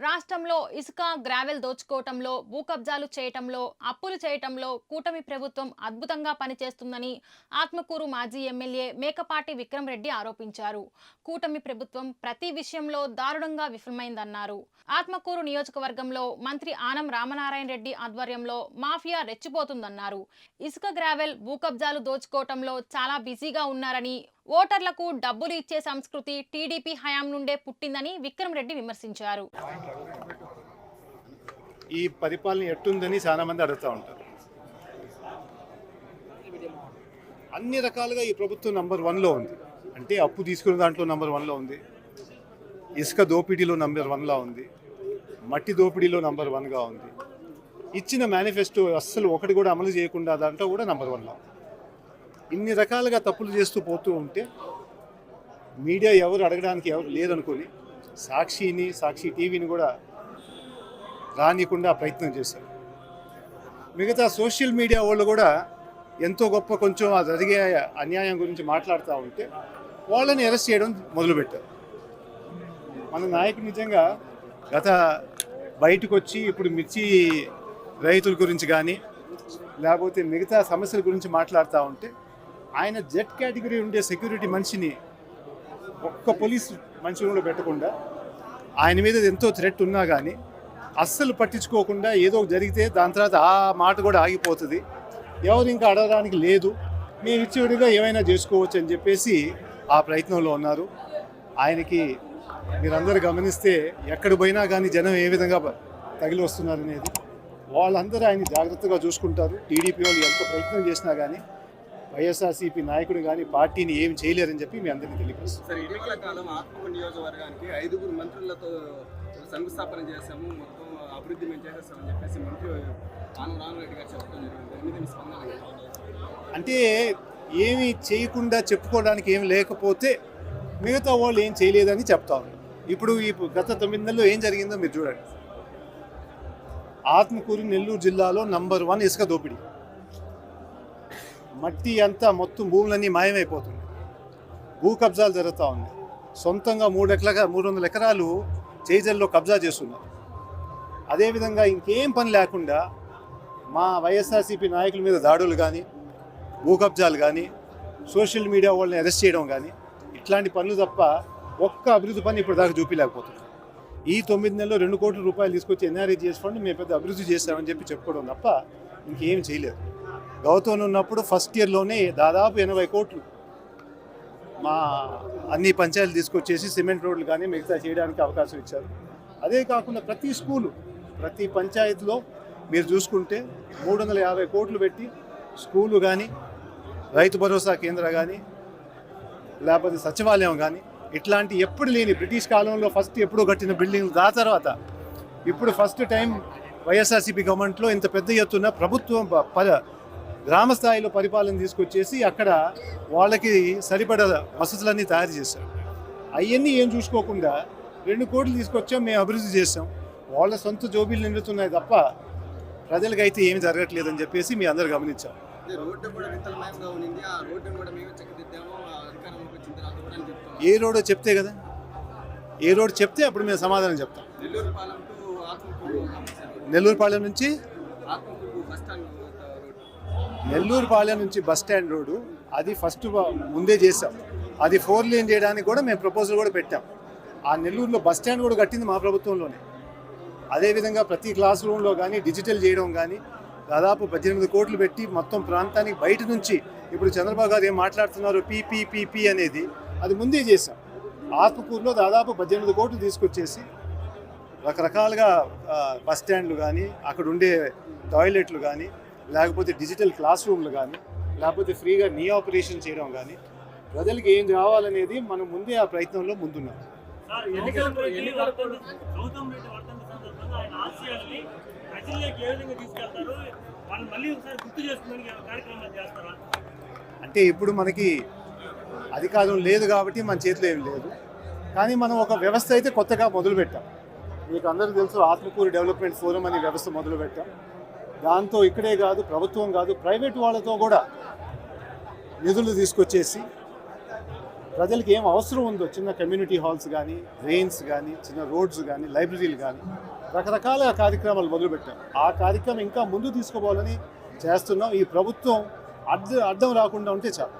రాష్ట్రంలో ఇసుక గ్రావెల్ దోచుకోవటంలో భూ కబ్జాలు చేయటంలో అప్పులు చేయటంలో కూటమి ప్రభుత్వం అద్భుతంగా పనిచేస్తుందని ఆత్మకూరు మాజీ ఎమ్మెల్యే మేకపాటి విక్రమ్ రెడ్డి ఆరోపించారు. కూటమి ప్రభుత్వం ప్రతి విషయంలో దారుణంగా విఫలమైందన్నారు. ఆత్మకూరు నియోజకవర్గంలో మంత్రి ఆనం రామనారాయణ రెడ్డి ఆధ్వర్యంలో మాఫియా రెచ్చిపోతుందన్నారు. ఇసుక గ్రావెల్ భూ కబ్జాలు దోచుకోవటంలో చాలా బిజీగా ఉన్నారని ఓటర్లకు డబ్బులు ఇచ్చే సంస్కృతి టీడీపీ హయాం నుండే పుట్టిందని విక్రమ్ రెడ్డి విమర్శించారు. ఈ పరిపాలన ఎట్టుందని చాలా మంది అడుగుతూ ఉంటారు. అన్ని రకాలుగా ఈ ప్రభుత్వం నంబర్ వన్లో ఉంది. అంటే అప్పు తీసుకున్న దాంట్లో నంబర్ వన్లో ఉంది. ఇసుక దోపిడీలో నంబర్ వన్లో ఉంది. మట్టి దోపిడీలో నంబర్ వన్గా ఉంది. ఇచ్చిన మేనిఫెస్టో అస్సలు ఒకటి కూడా అమలు చేయకుండా దాంట్లో కూడా నంబర్ వన్లో ఇన్ని రకాలుగా తప్పులు చేస్తూ పోతూ ఉంటే మీడియా ఎవరు అడగడానికి ఎవరు లేదనుకొని సాక్షిని సాక్షి టీవీని కూడా రానికుండా ప్రయత్నం చేశారు. మిగతా సోషల్ మీడియా వాళ్ళు కూడా ఎంతో గొప్ప కొంచెం ఆ జరిగే అన్యాయం గురించి మాట్లాడుతూ ఉంటే వాళ్ళని అరెస్ట్ చేయడం మొదలుపెట్టారు. మన నాయకుడు నిజంగా గత బయటకు వచ్చి ఇప్పుడు మిర్చి రైతుల గురించి కానీ లేకపోతే మిగతా సమస్యల గురించి మాట్లాడుతూ ఉంటే ఆయన జెడ్ కేటగిరీ ఉండే సెక్యూరిటీ మనిషిని ఒక్క పోలీస్ మంచి కూడా పెట్టకుండా ఆయన మీద ఎంతో థ్రెట్ ఉన్నా కానీ అస్సలు పట్టించుకోకుండా ఏదో ఒకటి జరిగితే దాని తర్వాత ఆ మాట కూడా ఆగిపోతుంది. ఎవరు ఇంకా అడగడానికి లేదు. మేము ఇచ్చేవిడిగా ఏమైనా చేసుకోవచ్చు అని చెప్పేసి ఆ ప్రయత్నంలో ఉన్నారు. ఆయనకి మీరందరూ గమనిస్తే ఎక్కడ పోయినా కానీ జనం ఏ విధంగా తగిలి వస్తున్నారు అనేది. వాళ్ళందరూ ఆయన జాగ్రత్తగా చూసుకుంటారు. టీడీపీ వాళ్ళు ఎంత ప్రయత్నం చేసినా కానీ వైఎస్ఆర్సీపీ నాయకుడు కానీ పార్టీని ఏమి చేయలేరని చెప్పి మీ అందరినీ తెలియపరుస్తారు సార్ ఇటీవల కాలం ఆత్మకూరు నియోజకవర్గానికి ఐదుగురు మంత్రులతో శంకుస్థాపన చేశాము. మొత్తం అభివృద్ధి మేము చేసేస్తామని చెప్పేసి మంత్రి ఆనం రామరెడ్డి గారు చెప్పడం జరిగింది. దాని మీద మీ స్పందన ఏంటి? అంటే ఏమి చేయకుండా చెప్పుకోవడానికి ఏమి లేకపోతే మిగతా వాళ్ళు ఏం చేయలేదని చెప్తా ఉన్నారు. ఇప్పుడు ఈ గత తొమ్మిది నెలల్లో ఏం జరిగిందో మీరు చూడండి. ఆత్మకూరు నెల్లూరు జిల్లాలో నంబర్ వన్ ఇసుక దోపిడీ. మట్టి అంతా మొత్తం భూములన్నీ మాయమైపోతుంది. భూ కబ్జాలు జరుగుతూ ఉన్నాయి. సొంతంగా మూడు ఎకరా మూడు వందల ఎకరాలు చేజల్లో కబ్జా చేస్తున్నారు. అదేవిధంగా ఇంకేం పని లేకుండా మా వైఎస్ఆర్సీపీ నాయకుల మీద దాడులు కానీ భూ కబ్జాలు కానీ సోషల్ మీడియా వాళ్ళని అరెస్ట్ చేయడం కానీ ఇట్లాంటి పనులు తప్ప ఒక్క అభివృద్ధి పని ఇప్పుడు దాకా చూపించలేకపోతున్నాం ఈ తొమ్మిది నెలలో రెండు కోట్ల రూపాయలు తీసుకొచ్చి ఎన్ఆర్ఈజిఎస్ ఫండ్ మేము పెద్ద అభివృద్ధి చేస్తామని చెప్పి చెప్పుకోవడం తప్ప ఇంకేం చేయలేదు. గౌతమ్ ఉన్నప్పుడు ఫస్ట్ ఇయర్లోనే దాదాపు ఎనభై కోట్లు మా అన్ని పంచాయతీలు తీసుకొచ్చేసి సిమెంట్ రోడ్లు కానీ మిగతా చేయడానికి అవకాశం ఇచ్చారు. అదే కాకుండా ప్రతి స్కూలు ప్రతి పంచాయతీలో మీరు చూసుకుంటే మూడు వందల యాభై కోట్లు పెట్టి స్కూలు కానీ రైతు భరోసా కేంద్ర కానీ లేకపోతే సచివాలయం కానీ ఇట్లాంటి ఎప్పుడు లేని బ్రిటిష్ కాలంలో ఫస్ట్ ఎప్పుడో కట్టిన బిల్డింగ్ దా తర్వాత. ఇప్పుడు ఫస్ట్ టైం వైఎస్ఆర్సీపీ గవర్నమెంట్లో ఇంత పెద్ద ఎత్తున ప్రభుత్వం ప- గ్రామ స్థాయిలో పరిపాలన తీసుకొచ్చేసి అక్కడ వాళ్ళకి సరిపడ వసతులన్నీ తయారు చేశారు. అవన్నీ ఏం చూసుకోకుండా రెండు కోట్లు తీసుకొచ్చాం మేము అభివృద్ధి చేసాం వాళ్ళ సొంత జోబీలు నిండుతున్నాయి తప్ప ప్రజలకైతే ఏమి జరగట్లేదని చెప్పేసి మీ అందరు గమనించాం ఏ రోడో చెప్తే కదా? ఏ రోడ్ చెప్తే అప్పుడు మేము సమాధానం చెప్తాం. నెల్లూరుపాలెం నుంచి నెల్లూరు పాలెం నెల్లూరుపాలెం నుంచి బస్ స్టాండ్ రోడ్డు అది ఫస్ట్ ముందే చేసాం అది ఫోర్ లేన్ చేయడానికి కూడా మేము ప్రపోజల్ కూడా పెట్టాం. ఆ నెల్లూరులో బస్ స్టాండ్ కూడా కట్టింది మా ప్రభుత్వంలోనే. అదేవిధంగా ప్రతి క్లాస్ రూమ్లో కానీ డిజిటల్ చేయడం కానీ దాదాపు పద్దెనిమిది కోట్లు పెట్టి మొత్తం ప్రాంతానికి బయట నుంచి ఇప్పుడు చంద్రబాబు గారు ఏం మాట్లాడుతున్నారు పీపీపీపీ అనేది అది ముందే చేశాం. ఆత్మకూరులో దాదాపు పద్దెనిమిది కోట్లు తీసుకొచ్చేసి రకరకాలుగా బస్ స్టాండ్లు కానీ అక్కడ ఉండే టాయిలెట్లు కానీ లేకపోతే డిజిటల్ క్లాస్ రూమ్లు కానీ లేకపోతే ఫ్రీగా నీ ఆపరేషన్ చేయడం కానీ ప్రజలకి ఏం కావాలనేది మనం ముందే ఆ ప్రయత్నంలో ముందున్నాం. అంటే ఇప్పుడు మనకి అధికారం లేదు కాబట్టి మన చేతిలో ఏం లేదు. కానీ మనం ఒక వ్యవస్థ అయితే కొత్తగా మొదలుపెట్టాం. మీకు అందరికీ తెలుసు ఆత్మకూరు డెవలప్మెంట్ ఫోరం అనే వ్యవస్థ మొదలుపెట్టాం. దాంతో ఇక్కడే కాదు ప్రభుత్వం కాదు ప్రైవేట్ వాళ్ళతో కూడా నిధులు తీసుకొచ్చేసి ప్రజలకు ఏం అవసరం ఉందో చిన్న కమ్యూనిటీ హాల్స్ కానీ డ్రైన్స్ కానీ చిన్న రోడ్స్ కానీ లైబ్రరీలు కానీ రకరకాల కార్యక్రమాలు మొదలుపెట్టాం. ఆ కార్యక్రమం ఇంకా ముందు తీసుకోవాలని చేస్తున్నాం. ఈ ప్రభుత్వం అడ్డ అడ్డం రాకుండా ఉంటే చాలు.